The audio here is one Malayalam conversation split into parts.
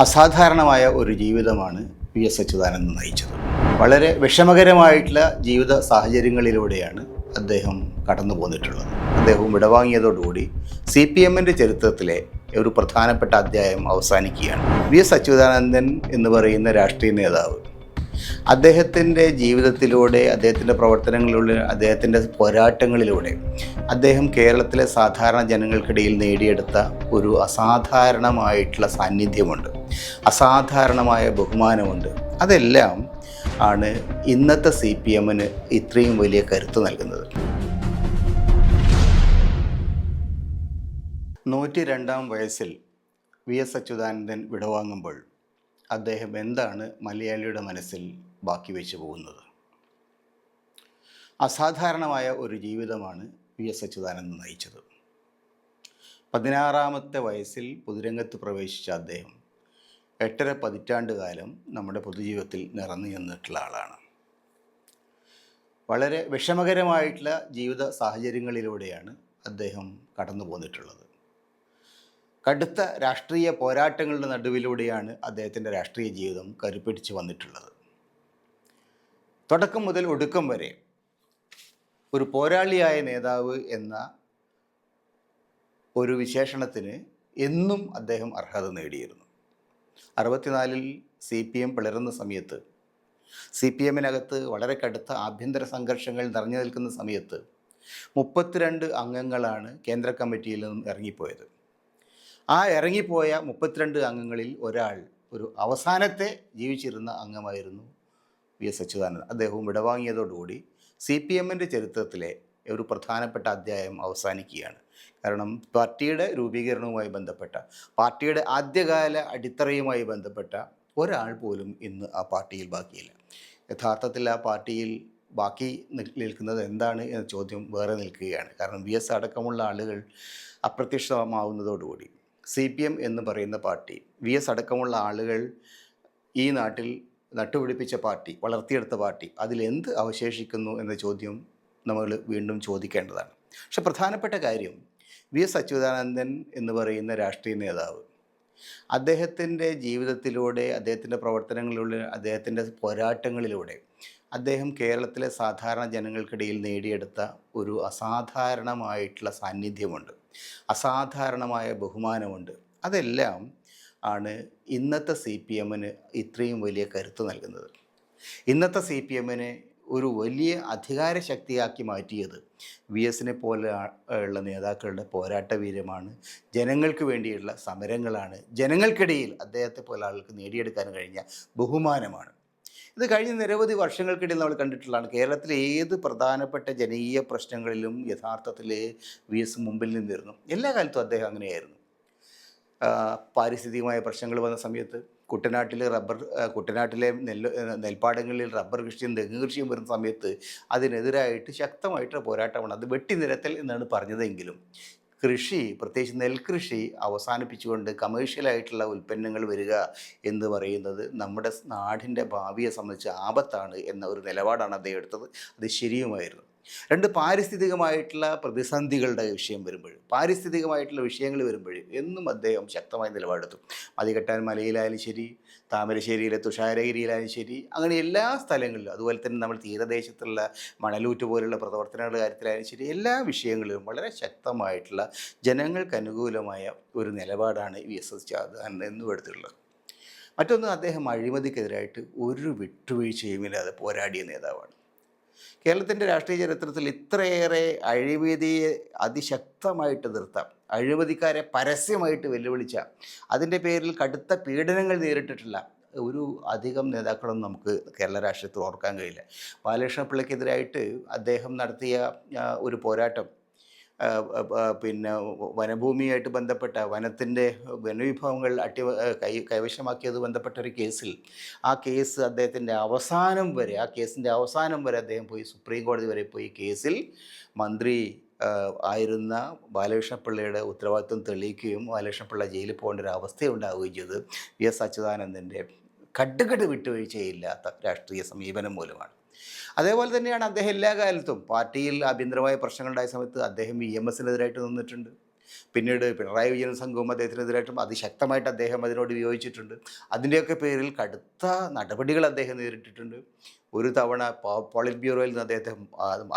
അസാധാരണമായ ഒരു ജീവിതമാണ് പി എസ് അച്യുതാനന്ദൻ നയിച്ചത്. വളരെ വിഷമകരമായിട്ടുള്ള ജീവിത സാഹചര്യങ്ങളിലൂടെയാണ് അദ്ദേഹം കടന്നു പോന്നിട്ടുള്ളത്. അദ്ദേഹം വിടവാങ്ങിയതോടുകൂടി സി പി എമ്മിന്റെ ചരിത്രത്തിലെ ഒരു പ്രധാനപ്പെട്ട അധ്യായം അവസാനിക്കുകയാണ്. വി എസ് അച്യുതാനന്ദൻ എന്ന് പറയുന്ന രാഷ്ട്രീയ നേതാവ് അദ്ദേഹത്തിന്റെ ജീവിതത്തിലൂടെ അദ്ദേഹത്തിന്റെ പ്രവർത്തനങ്ങളിലൂടെ അദ്ദേഹത്തിന്റെ പോരാട്ടങ്ങളിലൂടെ അദ്ദേഹം കേരളത്തിലെ സാധാരണ ജനങ്ങൾക്കിടയിൽ നേടിയെടുത്ത ഒരു അസാധാരണമായിട്ടുള്ള സാന്നിധ്യമുണ്ട്. അസാധാരണമായ ബഹുമാനമുണ്ട്. അതെല്ലാം ആണ് ഇന്നത്തെ സി പി എമ്മിന് ഇത്രയും വലിയ കരുത്ത് നൽകുന്നത്. നൂറ്റി രണ്ടാം വയസ്സിൽ വി എസ് അച്യുതാനന്ദൻ വിടവാങ്ങുമ്പോൾ അദ്ദേഹം എന്താണ് മലയാളിയുടെ മനസ്സിൽ ബാക്കി വെച്ചു പോകുന്നത്? അസാധാരണമായ ഒരു ജീവിതമാണ് വി എസ് അച്യുതാനന്ദൻ നയിച്ചത്. പതിനാറാമത്തെ വയസ്സിൽ പൊതുരംഗത്ത് പ്രവേശിച്ച അദ്ദേഹം എട്ടര പതിറ്റാണ്ട് കാലം നമ്മുടെ പൊതുജീവിതത്തിൽ നിറഞ്ഞു നിന്നിട്ടുള്ള ആളാണ്. വളരെ വിഷമകരമായിട്ടുള്ള ജീവിത സാഹചര്യങ്ങളിലൂടെയാണ് അദ്ദേഹം കടന്നു പോന്നിട്ടുള്ളത്. കടുത്ത രാഷ്ട്രീയ പോരാട്ടങ്ങളുടെ നടുവിലൂടെയാണ് അദ്ദേഹത്തിന്റെ രാഷ്ട്രീയ ജീവിതം കരുപ്പിടിച്ച് വന്നിട്ടുള്ളത്. തുടക്കം മുതൽ ഒടുക്കം വരെ ഒരു പോരാളിയായ നേതാവ് എന്ന ഒരു വിശേഷണത്തിന് എന്നും അദ്ദേഹം അർഹത നേടിയിരുന്നു. അറുപത്തിനാലിൽ സി പി എം പിളരുന്ന സമയത്ത് സി പി എമ്മിനകത്ത് വളരെ കടുത്ത ആഭ്യന്തര സംഘർഷങ്ങൾ നിറഞ്ഞു നിൽക്കുന്ന സമയത്ത് മുപ്പത്തിരണ്ട് അംഗങ്ങളാണ് കേന്ദ്ര കമ്മിറ്റിയിൽ നിന്നും ഇറങ്ങിപ്പോയത്. ആ ഇറങ്ങിപ്പോയ മുപ്പത്തിരണ്ട് അംഗങ്ങളിൽ ഒരാൾ ഒരു അവസാനത്തെ ജീവിച്ചിരുന്ന അംഗമായിരുന്നു വി എസ് അച്യുതാനന്ദൻ. അദ്ദേഹവും വിടവാങ്ങിയതോടുകൂടി സി പി എമ്മിന്റെ ചരിത്രത്തിലെ ഒരു പ്രധാനപ്പെട്ട അധ്യായം അവസാനിക്കുകയാണ്. കാരണം പാർട്ടിയുടെ രൂപീകരണവുമായി ബന്ധപ്പെട്ട പാർട്ടിയുടെ ആദ്യകാല അടിത്തറയുമായി ബന്ധപ്പെട്ട ഒരാൾ പോലും ഇന്ന് ആ പാർട്ടിയിൽ ബാക്കിയില്ല. യഥാർത്ഥത്തിൽ ആ പാർട്ടിയിൽ ബാക്കി നിൽ- നിൽക്കുന്നത് എന്താണ് എന്ന ചോദ്യം വേറെ നിൽക്കുകയാണ്. കാരണം വി എസ് അടക്കമുള്ള ആളുകൾ അപ്രത്യക്ഷമാവുന്നതോടുകൂടി സി പി എം എന്ന് പറയുന്ന പാർട്ടി വി എസ് അടക്കമുള്ള ആളുകൾ ഈ നാട്ടിൽ നട്ടുപിടിപ്പിച്ച പാർട്ടി വളർത്തിയെടുത്ത പാർട്ടി അതിലെന്ത് അവശേഷിക്കുന്നു എന്ന ചോദ്യം നമ്മൾ വീണ്ടും ചോദിക്കേണ്ടതാണ്. പക്ഷെ പ്രധാനപ്പെട്ട കാര്യം വി എസ് അച്യുതാനന്ദൻ എന്ന് പറയുന്ന രാഷ്ട്രീയ നേതാവ്. അദ്ദേഹത്തിന്റെ ജീവിതത്തിലൂടെ അദ്ദേഹത്തിന്റെ പ്രവർത്തനങ്ങളിലൂടെ അദ്ദേഹത്തിന്റെ പോരാട്ടങ്ങളിലൂടെ അദ്ദേഹം കേരളത്തിലെ സാധാരണ ജനങ്ങൾക്കിടയിൽ നേടിയെടുത്ത ഒരു അസാധാരണമായിട്ടുള്ള സാന്നിധ്യമുണ്ട്. അസാധാരണമായ ബഹുമാനമുണ്ട്. അതെല്ലാം ആണ് ഇന്നത്തെ സി പി എമ്മിന് ഇത്രയും വലിയ കരുത്ത് നൽകുന്നത്. ഇന്നത്തെ സി പി എമ്മിനെ ഒരു വലിയ അധികാര ശക്തിയാക്കി മാറ്റിയത്. വി എസിനെ പോലെ ഉള്ള നേതാക്കളുടെ പോരാട്ട വീര്യമാണ് ജനങ്ങൾക്ക് വേണ്ടിയുള്ള സമരങ്ങളാണ് ജനങ്ങൾക്കിടയിൽ അദ്ദേഹത്തെ പോലെ ആൾക്ക് നേടിയെടുക്കാൻ കഴിഞ്ഞ ബഹുമാനമാണ്. ഇത് കഴിഞ്ഞ നിരവധി വർഷങ്ങൾക്കിടയിൽ നമ്മൾ കണ്ടിട്ടുള്ളതാണ് കേരളത്തിലെ ഏത് പ്രധാനപ്പെട്ട ജനകീയ പ്രശ്നങ്ങളിലും യഥാർത്ഥത്തിൽ വി എസ് മുമ്പിൽ നിന്നിരുന്നു. എല്ലാ കാലത്തും അദ്ദേഹം അങ്ങനെയായിരുന്നു. പാരിസ്ഥിതികമായ പ്രശ്നങ്ങൾ വന്ന സമയത്ത് കുട്ടനാട്ടിൽ റബ്ബർ കുട്ടനാട്ടിലെ നെല്ല് നെൽപ്പാടങ്ങളിൽ റബ്ബർ കൃഷിയും തെങ്ങ് കൃഷിയും വരുന്ന സമയത്ത് അതിനെതിരായിട്ട് ശക്തമായിട്ടുള്ള പോരാട്ടമാണ്. അത് വെട്ടി നിരത്തൽ എന്നാണ് പറഞ്ഞതെങ്കിലും കൃഷി പ്രത്യേകിച്ച് നെൽകൃഷി അവസാനിപ്പിച്ചുകൊണ്ട് കമേഴ്ഷ്യലായിട്ടുള്ള ഉൽപ്പന്നങ്ങൾ വരിക എന്ന് പറയുന്നത് നമ്മുടെ നാടിന്റെ ഭാവിയെ സംബന്ധിച്ച് ആപത്താണ് എന്ന ഒരു നിലപാടാണ് അദ്ദേഹം എടുത്തത്. അത് ശരിയുമായിരുന്നു. രണ്ട് പാരിസ്ഥിതികമായിട്ടുള്ള പ്രതിസന്ധികളുടെ വിഷയം വരുമ്പോൾ പാരിസ്ഥിതികമായിട്ടുള്ള വിഷയങ്ങൾ വരുമ്പോൾ എന്നും അദ്ദേഹം ശക്തമായ നിലപാടെടുത്തു. മതികെട്ടാൻ മലയിലായാലും ശരി താമരശ്ശേരിയിലെ തുഷാരഗിരിയിലായാലും ശരി അങ്ങനെ എല്ലാ സ്ഥലങ്ങളിലും അതുപോലെ തന്നെ നമ്മൾ തീരദേശത്തുള്ള മണലൂറ്റ് പോലുള്ള പ്രവർത്തനങ്ങളുടെ കാര്യത്തിലായാലും ശരി എല്ലാ വിഷയങ്ങളിലും വളരെ ശക്തമായിട്ടുള്ള ജനങ്ങൾക്ക് അനുകൂലമായ ഒരു നിലപാടാണ് വി എസ് എസ് ചാദാൻ എന്നും എടുത്തിട്ടുള്ളത്. മറ്റൊന്ന് അദ്ദേഹം അഴിമതിക്കെതിരായിട്ട് ഒരു വിട്ടുവീഴ്ചയുമില്ലാതെ പോരാടിയ നേതാവാണ്. കേരളത്തിന്റെ രാഷ്ട്രീയ ചരിത്രത്തിൽ ഇത്രയേറെ അഴിമതിയെ അതിശക്തമായിട്ട് നിർത്താം. അഴിമതിക്കാരെ പരസ്യമായിട്ട് വെല്ലുവിളിച്ച അതിന്റെ പേരിൽ കടുത്ത പീഡനങ്ങൾ നേരിട്ടിട്ടില്ല. ഒരു അധികം നേതാക്കളൊന്നും നമുക്ക് കേരള രാഷ്ട്രീയത്തിൽ ഓർക്കാൻ കഴിയില്ല. ബാലകൃഷ്ണപ്പിള്ളക്കെതിരായിട്ട് അദ്ദേഹം നടത്തിയ ഒരു പോരാട്ടം പിന്നെ വനഭൂമിയായിട്ട് ബന്ധപ്പെട്ട വനത്തിന്റെ വനവിഭവങ്ങൾ അട്ടി കൈ കൈവശമാക്കിയത് ബന്ധപ്പെട്ട ഒരു കേസിൽ ആ കേസ് അദ്ദേഹത്തിന്റെ അവസാനം വരെ ആ കേസിന്റെ അവസാനം വരെ അദ്ദേഹം പോയി സുപ്രീം കോടതി വരെ പോയി കേസിൽ മന്ത്രി ആയിരുന്ന ബാലകൃഷ്ണപിള്ളയുടെ ഉത്തരവാദിത്വം തെളിയിക്കുകയും ബാലകൃഷ്ണപിള്ള ജയിലിൽ പോകേണ്ട ഒരു അവസ്ഥയുണ്ടാവുകയും ചെയ്തു വി എസ് അച്യുതാനന്ദന്റെ. കടുകട് വിട്ടുവീഴ്ചയില്ലാത്ത രാഷ്ട്രീയ സമീപനം മൂലമാണ്. അതേപോലെ തന്നെയാണ് അദ്ദേഹം എല്ലാ കാലത്തും പാർട്ടിയിൽ ആഭ്യന്തരമായ പ്രശ്നങ്ങളുണ്ടായ സമയത്ത് അദ്ദേഹം ഇ എം എസിനെതിരായിട്ട് നിന്നിട്ടുണ്ട്. പിന്നീട് പിണറായി വിജയൻ സംഘവും അദ്ദേഹത്തിനെതിരായിട്ടും അതിശക്തമായിട്ട് അദ്ദേഹം അതിനോട് വിയോജിച്ചിട്ടുണ്ട്. അതിന്റെയൊക്കെ പേരിൽ കടുത്ത നടപടികൾ അദ്ദേഹം നേരിട്ടിട്ടുണ്ട്. ഒരു തവണ പോളിറ്റ് ബ്യൂറോയിൽ നിന്ന് അദ്ദേഹത്തെ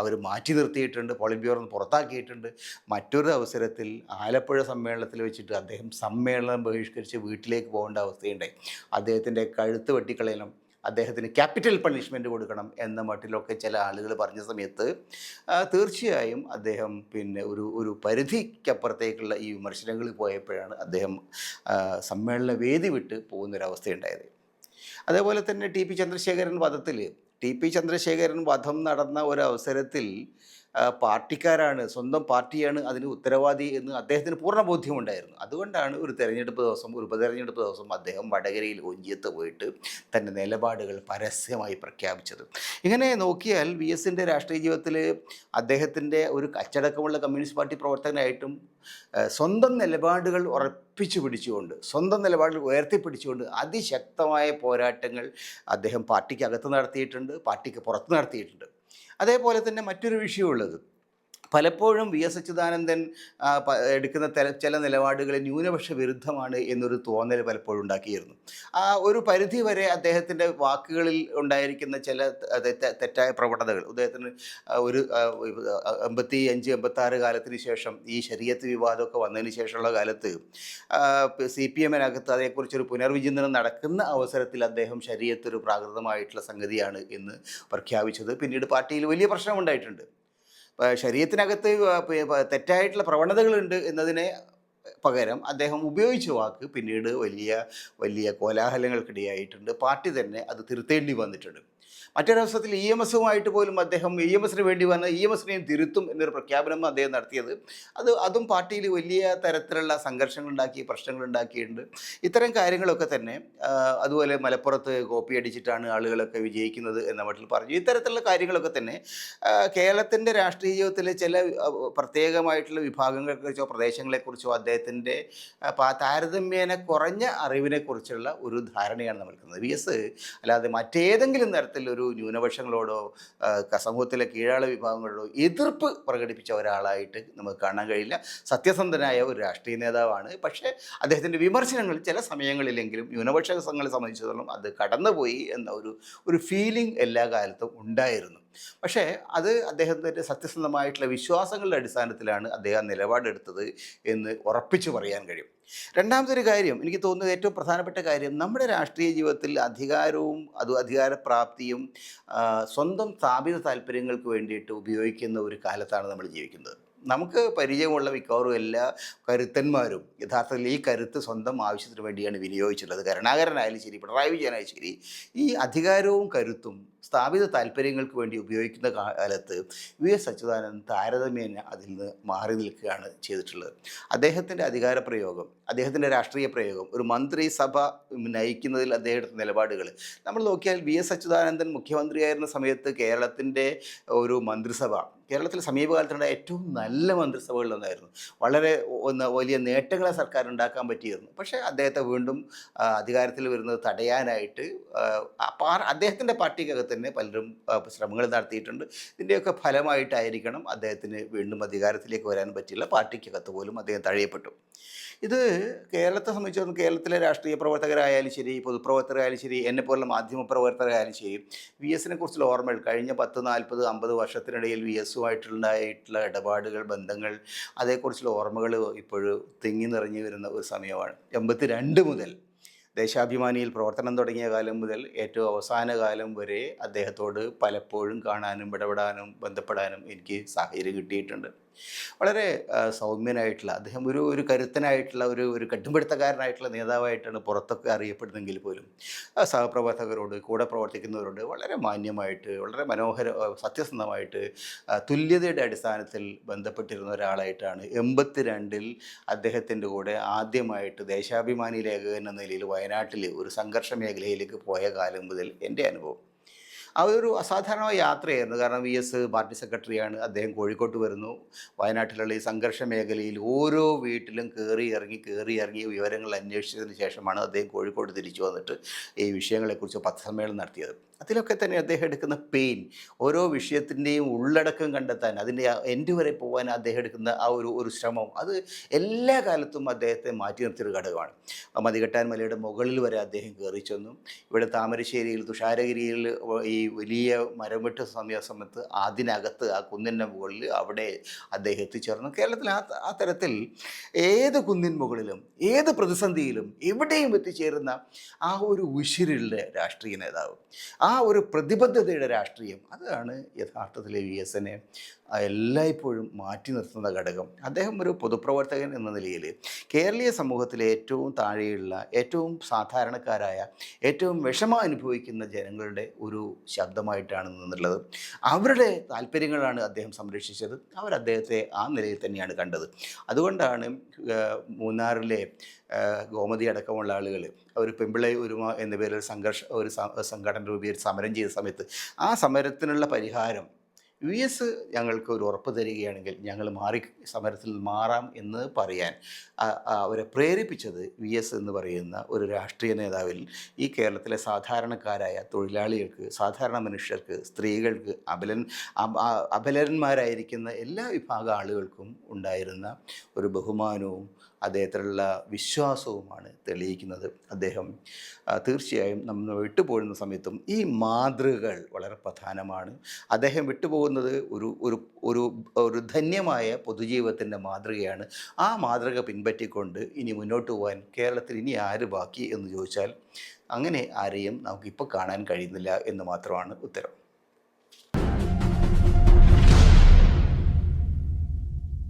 അവർ മാറ്റി നിർത്തിയിട്ടുണ്ട്. പോളിറ്റ് ബ്യൂറോ പുറത്താക്കിയിട്ടുണ്ട്. മറ്റൊരു അവസരത്തിൽ ആലപ്പുഴ സമ്മേളനത്തിൽ വെച്ചിട്ട് അദ്ദേഹം സമ്മേളനം ബഹിഷ്കരിച്ച് വീട്ടിലേക്ക് പോകേണ്ട അവസ്ഥയുണ്ടായി. അദ്ദേഹത്തിന്റെ കഴുത്ത് വെട്ടിക്കളയണം. അദ്ദേഹത്തിന് ക്യാപിറ്റൽ പണിഷ്മെന്റ് കൊടുക്കണം എന്ന മട്ടിലൊക്കെ ചില ആളുകൾ പറഞ്ഞ സമയത്ത് തീർച്ചയായും അദ്ദേഹം പിന്നെ ഒരു ഒരു പരിധിക്കപ്പുറത്തേക്കുള്ള ഈ വിമർശനങ്ങളിൽ പോയപ്പോഴാണ് അദ്ദേഹം സമ്മേളന വേദി വിട്ട് പോകുന്നൊരവസ്ഥയുണ്ടായത്. അതേപോലെ തന്നെ ടി പി ചന്ദ്രശേഖരൻ വധത്തിൽ ടി പി ചന്ദ്രശേഖരൻ വധം നടന്ന ഒരവസരത്തിൽ പാർട്ടിക്കാരാണ് സ്വന്തം പാർട്ടിയാണ് അതിന് ഉത്തരവാദി എന്ന് അദ്ദേഹത്തിന് പൂർണ ബോധ്യമുണ്ടായിരുന്നു അതുകൊണ്ടാണ് ഒരു തെരഞ്ഞെടുപ്പ് ദിവസം ഒരു ഉപതെരഞ്ഞെടുപ്പ് ദിവസം അദ്ദേഹം വടകരയിൽ ഒഞ്ചിയത്ത് പോയിട്ട് തന്റെ നിലപാടുകൾ പരസ്യമായി പ്രഖ്യാപിച്ചത്. ഇങ്ങനെ നോക്കിയാൽ വി എസിന്റെ രാഷ്ട്രീയ ജീവിതത്തിൽ അദ്ദേഹത്തിന്റെ ഒരു കച്ചടക്കമുള്ള കമ്മ്യൂണിസ്റ്റ് പാർട്ടി പ്രവർത്തകനായിട്ടും സ്വന്തം നിലപാടുകൾ ഉറപ്പിച്ചു പിടിച്ചുകൊണ്ട് സ്വന്തം നിലപാടുകൾ ഉയർത്തിപ്പിടിച്ചുകൊണ്ട് അതിശക്തമായ പോരാട്ടങ്ങൾ അദ്ദേഹം പാർട്ടിക്ക് അകത്ത് നടത്തിയിട്ടുണ്ട് പാർട്ടിക്ക് പുറത്ത് നടത്തിയിട്ടുണ്ട്. അതേപോലെ തന്നെ മറ്റൊരു വിഷയമുള്ളത്. പലപ്പോഴും വി എസ് അച്യുതാനന്ദൻ എടുക്കുന്ന ചില നിലപാടുകൾ ന്യൂനപക്ഷ വിരുദ്ധമാണ് എന്നൊരു തോന്നൽ പലപ്പോഴും ഉണ്ടാക്കിയിരുന്നു. ആ ഒരു പരിധി വരെ അദ്ദേഹത്തിന്റെ വാക്കുകളിൽ ഉണ്ടായിരിക്കുന്ന ചില തെറ്റായ പ്രവണതകൾ അദ്ദേഹത്തിന് ഒരു എൺപത്തി അഞ്ച് എൺപത്താറ് കാലത്തിന് ശേഷം ഈ ശരീരത്ത് വിവാദമൊക്കെ വന്നതിന് ശേഷമുള്ള കാലത്ത് സി പി എമ്മിനകത്ത് അതേക്കുറിച്ചൊരു പുനർവിചിന്തനം നടക്കുന്ന അവസരത്തിൽ അദ്ദേഹം ശരീരത്തൊരു പ്രാകൃതമായിട്ടുള്ള സംഗതിയാണ് എന്ന് പ്രഖ്യാപിച്ചത്. പിന്നീട് പാർട്ടിയിൽ വലിയ പ്രശ്നമുണ്ടായിട്ടുണ്ട് ശരീരത്തിനകത്ത് തെറ്റായിട്ടുള്ള പ്രവണതകളുണ്ട് എന്നതിനെ പകരം അദ്ദേഹം ഉപയോഗിച്ച വാക്ക് പിന്നീട് വലിയ വലിയ കോലാഹലങ്ങൾക്കിടയായിട്ടുണ്ട്. പാർട്ടി തന്നെ അത് തിരുത്തേണ്ടി വന്നിട്ടുണ്ട്. മറ്റൊരവസരത്തിൽ ഇ എം എസുമായിട്ട് പോലും അദ്ദേഹം ഇ എം എസിന് വേണ്ടി വന്ന ഇ എം എസിനെയും തിരുത്തും എന്നൊരു പ്രഖ്യാപനം അദ്ദേഹം നടത്തിയത്. അത് അതും പാർട്ടിയിൽ വലിയ തരത്തിലുള്ള സംഘർഷങ്ങളുണ്ടാക്കി പ്രശ്നങ്ങളുണ്ടാക്കിയിട്ടുണ്ട്. ഇത്തരം കാര്യങ്ങളൊക്കെ തന്നെ അതുപോലെ മലപ്പുറത്ത് കോപ്പി അടിച്ചിട്ടാണ് ആളുകളൊക്കെ വിജയിക്കുന്നത് എന്ന മട്ടിൽ പറഞ്ഞു. ഇത്തരത്തിലുള്ള കാര്യങ്ങളൊക്കെ തന്നെ കേരളത്തിന്റെ രാഷ്ട്രീയ ജീവിതത്തിലെ ചില പ്രത്യേകമായിട്ടുള്ള വിഭാഗങ്ങളെക്കുറിച്ചോ പ്രദേശങ്ങളെക്കുറിച്ചോ അദ്ദേഹത്തിന്റെ താരതമ്യേന കുറഞ്ഞ അറിവിനെക്കുറിച്ചുള്ള ഒരു ധാരണയാണ് നമ്മൾക്കുന്നത് വി എസ് അല്ലാതെ മറ്റേതെങ്കിലും തരത്തിലൊരു ന്യൂനപക്ഷങ്ങളോടോ ആ, ക- സമൂഹത്തിലെ കീഴാള വിഭാഗങ്ങളോടോ എതിർപ്പ് പ്രകടിപ്പിച്ച ഒരാളായിട്ട് നമുക്ക് കാണാൻ കഴിയില്ല. സത്യസന്ധനായ ഒരു രാഷ്ട്രീയ നേതാവാണ്. പക്ഷേ അദ്ദേഹത്തിന്റെ വിമർശനങ്ങൾ ചില സമയങ്ങളിലെങ്കിലും ന്യൂനപക്ഷ സംഘങ്ങളെ സംബന്ധിച്ചിടത്തോളം അത് കടന്നുപോയി എന്ന ഒരു ഒരു ഫീലിംഗ് എല്ലാ കാലത്തും ഉണ്ടായിരുന്നു. പക്ഷേ അത് അദ്ദേഹത്തിന്റെ സത്യസന്ധമായിട്ടുള്ള വിശ്വാസങ്ങളുടെ അടിസ്ഥാനത്തിലാണ് അദ്ദേഹം നിലപാടെടുത്തത് എന്ന് ഉറപ്പിച്ചു പറയാൻ കഴിയും. രണ്ടാമതൊരു കാര്യം എനിക്ക് തോന്നുന്നത് ഏറ്റവും പ്രധാനപ്പെട്ട കാര്യം നമ്മുടെ രാഷ്ട്രീയ ജീവിതത്തിൽ അധികാരവും അത് അധികാരപ്രാപ്തിയും സ്വന്തം സ്ഥാപിത താല്പര്യങ്ങൾക്ക് വേണ്ടിയിട്ട് ഉപയോഗിക്കുന്ന ഒരു കാലത്താണ് നമ്മൾ ജീവിക്കുന്നത്. നമുക്ക് പരിചയമുള്ള മിക്കവാറും എല്ലാ കരുത്തന്മാരും യഥാർത്ഥത്തിൽ ഈ കരുത്ത് സ്വന്തം ആവശ്യത്തിന് വേണ്ടിയാണ് വിനിയോഗിച്ചിട്ടുള്ളത്. കരുണാകരനായാലും ശരി പിണറായി വിജയനായാലും ശരി ഈ അധികാരവും കരുത്തും സ്ഥാപിത താല്പര്യങ്ങൾക്ക് വേണ്ടി ഉപയോഗിക്കുന്ന കാലത്ത് വി. എസ്. അച്യുതാനന്ദൻ താരതമ്യേന അതിൽ നിന്ന് മാറി നിൽക്കുകയാണ് ചെയ്തിട്ടുള്ളത്. അദ്ദേഹത്തിന്റെ അധികാര പ്രയോഗം അദ്ദേഹത്തിന്റെ രാഷ്ട്രീയ പ്രയോഗം ഒരു മന്ത്രിസഭ നയിക്കുന്നതിൽ അദ്ദേഹത്തിന്റെ നിലപാടുകൾ. നമ്മൾ നോക്കിയാൽ വി എസ് അച്യുതാനന്ദൻ മുഖ്യമന്ത്രിയായിരുന്ന സമയത്ത് കേരളത്തിന്റെ ഒരു മന്ത്രിസഭ കേരളത്തിൽ സമീപകാലത്തുണ്ടായ ഏറ്റവും നല്ല മന്ത്രിസഭകളിലൊന്നായിരുന്നു. വളരെ ഒന്ന് വലിയ നേട്ടങ്ങളെ സർക്കാർ ഉണ്ടാക്കാൻ പറ്റിയിരുന്നു. പക്ഷേ അദ്ദേഹത്തെ വീണ്ടും അധികാരത്തിൽ വരുന്നത് തടയാനായിട്ട് അദ്ദേഹത്തിന്റെ പാർട്ടിക്കകത്ത് തന്നെ പലരും ശ്രമങ്ങൾ നടത്തിയിട്ടുണ്ട്. ഇതിന്റെയൊക്കെ ഫലമായിട്ടായിരിക്കണം അദ്ദേഹത്തിന് വീണ്ടും അധികാരത്തിലേക്ക് വരാൻ പറ്റില്ല പാർട്ടിക്കകത്ത് പോലും അദ്ദേഹം തഴയപ്പെട്ടു. ഇത് കേരളത്തെ സംബന്ധിച്ചിടത്തോളം കേരളത്തിലെ രാഷ്ട്രീയ പ്രവർത്തകരായാലും ശരി പൊതുപ്രവർത്തകരായാലും ശരി എന്നെ പോലുള്ള മാധ്യമ പ്രവർത്തകരായാലും ശരി വി എസിനെ കുറിച്ചുള്ള ഓർമ്മകൾ കഴിഞ്ഞ പത്ത് നാൽപ്പത് അമ്പത് വർഷത്തിനിടയിൽ വി എസുമായിട്ടുണ്ടായിട്ടുള്ള ഇടപാടുകൾ ബന്ധങ്ങൾ അതേക്കുറിച്ചുള്ള ഓർമ്മകൾ ഇപ്പോഴും തിങ്ങി നിറഞ്ഞു വരുന്ന ഒരു സമയമാണ്. എൺപത്തി രണ്ട് മുതൽ ദേശാഭിമാനിയിൽ പ്രവർത്തനം തുടങ്ങിയ കാലം മുതൽ ഏറ്റവും അവസാന കാലം വരെ അദ്ദേഹത്തോട് പലപ്പോഴും കാണാനും ഇടപെടാനും ബന്ധപ്പെടാനും എനിക്ക് സാഹചര്യം കിട്ടിയിട്ടുണ്ട്. വളരെ സൗമ്യനായിട്ടുള്ള അദ്ദേഹം ഒരു ഒരു കരുത്തനായിട്ടുള്ള ഒരു ഒരു കെട്ടുപിടുത്തക്കാരനായിട്ടുള്ള നേതാവായിട്ടാണ് പുറത്തൊക്കെ അറിയപ്പെടുന്നെങ്കിൽ പോലും സഹപ്രവർത്തകരോട് കൂടെ പ്രവർത്തിക്കുന്നവരോട് വളരെ മാന്യമായിട്ട് വളരെ മനോഹര സത്യസന്ധമായിട്ട് തുല്യതയുടെ അടിസ്ഥാനത്തിൽ ബന്ധപ്പെട്ടിരുന്ന ഒരാളായിട്ടാണ് എൺപത്തിരണ്ടിൽ അദ്ദേഹത്തിന്റെ കൂടെ ആദ്യമായിട്ട് ദേശാഭിമാനി ലേഖകൻ എന്ന നിലയിൽ വയനാട്ടിൽ ഒരു സംഘർഷ മേഖലയിലേക്ക് പോയ കാലം മുതൽ എന്റെ അനുഭവം. ആ ഒരു അസാധാരണമായ യാത്രയായിരുന്നു. കാരണം വി എസ് പാർട്ടി സെക്രട്ടറിയാണ്. അദ്ദേഹം കോഴിക്കോട്ട് വരുന്നു. വയനാട്ടിലുള്ള ഈ സംഘർഷ മേഖലയിൽ ഓരോ വീട്ടിലും കയറി ഇറങ്ങി കയറി ഇറങ്ങി വിവരങ്ങൾ അന്വേഷിച്ചതിന് ശേഷമാണ് അദ്ദേഹം കോഴിക്കോട്ട് തിരിച്ചു വന്നിട്ട് ഈ വിഷയങ്ങളെക്കുറിച്ച് പത്രസമ്മേളനം നടത്തിയത്. അതിലൊക്കെ തന്നെ അദ്ദേഹം എടുക്കുന്ന പെയിൻ ഓരോ വിഷയത്തിന്റെയും ഉള്ളടക്കം കണ്ടെത്താൻ അതിന്റെ എൻഡ് വരെ പോകാൻ അദ്ദേഹം എടുക്കുന്ന ആ ഒരു ഒരു ശ്രമം. അത് എല്ലാ കാലത്തും അദ്ദേഹത്തെ മാറ്റി നിർത്തിയൊരു ഘടകമാണ്. മതികെട്ടാൻ മലയുടെ മുകളിൽ വരെ അദ്ദേഹം കയറി ചെന്നു. ഇവിടെ താമരശ്ശേരിയിൽ തുഷാരഗിരിയിൽ ഈ വലിയ മരം സമയ സമയത്ത് അതിനകത്ത് ആ കുന്നിന്റെ മുകളിൽ അവിടെ അദ്ദേഹം എത്തിച്ചേർന്നു. കേരളത്തിൽ ആ ആ തരത്തിൽ ഏത് കുന്നിൻ മുകളിലും ഏത് പ്രതിസന്ധിയിലും എവിടെയും എത്തിച്ചേരുന്ന ആ ഒരു ഉശിരുള്ള രാഷ്ട്രീയ നേതാവ്. ആ ഒരു പ്രതിബദ്ധതയുടെ രാഷ്ട്രീയം. അതാണ് യഥാർത്ഥത്തിലെ വി എസ് എനെ എല്ലായ്പ്പോഴും മാറ്റി നിർത്തുന്ന ഘടകം. അദ്ദേഹം ഒരു പൊതുപ്രവർത്തകൻ എന്ന നിലയിൽ കേരളീയ സമൂഹത്തിലെ ഏറ്റവും താഴെയുള്ള ഏറ്റവും സാധാരണക്കാരായ ഏറ്റവും വിഷമം അനുഭവിക്കുന്ന ജനങ്ങളുടെ ഒരു ശബ്ദമായിട്ടാണ് നിന്നുള്ളത് അവരുടെ താല്പര്യങ്ങളാണ് അദ്ദേഹം സംരക്ഷിച്ചത്. അവർ അദ്ദേഹത്തെ ആ നിലയിൽ തന്നെയാണ് കണ്ടത്. അതുകൊണ്ടാണ് മൂന്നാറിലെ ഗോമതി അടക്കമുള്ള ആളുകൾ അവർ പെമ്പിളൈ ഒരുമ എന്ന പേരിൽ സംഘർഷ ഒരു സംഘടന രൂപീകരിച്ച് സമരം ചെയ്ത സമയത്ത് ആ സമരത്തിനുള്ള പരിഹാരം വി എസ് ഞങ്ങൾക്ക് ഒരു ഉറപ്പ് തരികയാണെങ്കിൽ ഞങ്ങൾ മാറി സമരത്തിൽ മാറാം എന്ന് പറയാൻ അവരെ പ്രേരിപ്പിച്ചത് വി എസ് എന്ന് പറയുന്ന ഒരു രാഷ്ട്രീയ നേതാവിൽ ഈ കേരളത്തിലെ സാധാരണക്കാരായ തൊഴിലാളികൾക്ക് സാധാരണ മനുഷ്യർക്ക് സ്ത്രീകൾക്ക് അബലൻ അബ- അബലന്മാരായിരിക്കുന്ന എല്ലാ വിഭാഗ ആളുകൾക്കും ഉണ്ടായിരുന്ന ഒരു ബഹുമാനവും അദ്ദേഹത്തിലുള്ള വിശ്വാസവുമാണ് തെളിയിക്കുന്നത്. അദ്ദേഹം തീർച്ചയായും നമ്മൾ വിട്ടുപോകുന്ന സമയത്തും ഈ മാതൃകൾ വളരെ പ്രധാനമാണ്. അദ്ദേഹം വിട്ടുപോകുന്നത് ഒരു ഒരു ഒരു ഒരു ധന്യമായ പൊതുജീവിതത്തിന്റെ മാതൃകയാണ്. ആ മാതൃക പിൻപറ്റിക്കൊണ്ട് ഇനി മുന്നോട്ട് പോകാൻ കേരളത്തിൽ ഇനി ആര് ബാക്കി എന്ന് ചോദിച്ചാൽ അങ്ങനെ ആരെയും നമുക്കിപ്പോൾ കാണാൻ കഴിയുന്നില്ല എന്ന് മാത്രമാണ് ഉത്തരം.